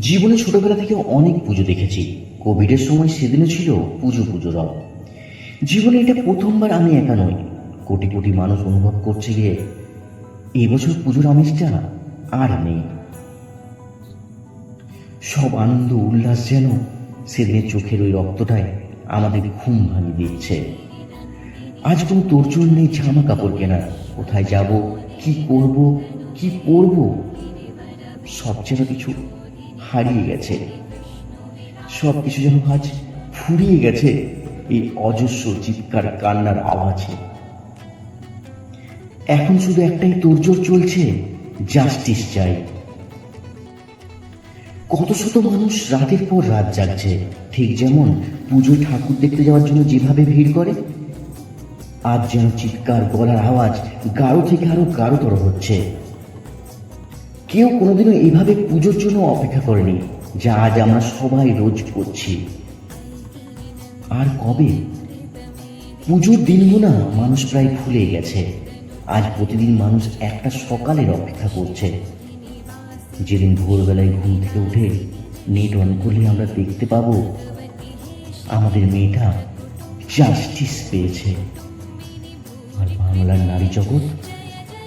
জীবনে ছোটবেলা থেকে অনেক পুজো দেখেছি। কোভিডের সময় সেদিনও ছিল পুজো পুজো রব জীবনে এটা প্রথমবার আমি একা নই। কোটি কোটি মানুষ অনুভব করছে গিয়ে এবছর পুজোর আমেজটা আর নেই। সব আনন্দ উল্লাস যেন সেদিনের চোখের ওই রক্তটায় আমাদের ঘুম ভাঙিয়ে দিচ্ছে। আজ কোনো তোরজোর নেই জামা কাপড় কেনার। কোথায় যাব, কি করব, কি পরব, সব যেন কিছু হারিয়ে গেছে। সব কিছু যেন আজ ফুরিয়ে গেছে এই অজস্র চিৎকার কান্নার আওয়াজে। এখন শুধু একটাই তোরজোর চলছে, জাস্টিস চাই। কত শত মানুষ রাতের পর রাত জাগছে, ঠিক যেমন পুজোয় ঠাকুর দেখতে যাওয়ার জন্য যেভাবে ভিড় করে, আজ যেন চিৎকার গলার আওয়াজ গাঢ় থেকে আরও গাঢ়তর হচ্ছে। কেউ কোনোদিনও এইভাবে পুজোর জন্য অপেক্ষা করেনি, যা আজ আমরা সবাই রোজ করছি। আর কবে? পুজোর দিনগুলো মানুষ প্রায় ভুলে গেছে। আজ প্রতিদিন মানুষ একটা সকালের অপেক্ষা করছে। যেদিন ভোরবেলায় ঘুম থেকে উঠে নেট অন করলে আমরা দেখতে পাবো, আমাদের মেয়েটা জাস্টিস পেয়েছে। আর বাংলার নারী জগৎ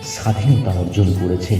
স্বাধীনতা অর্জন করেছে।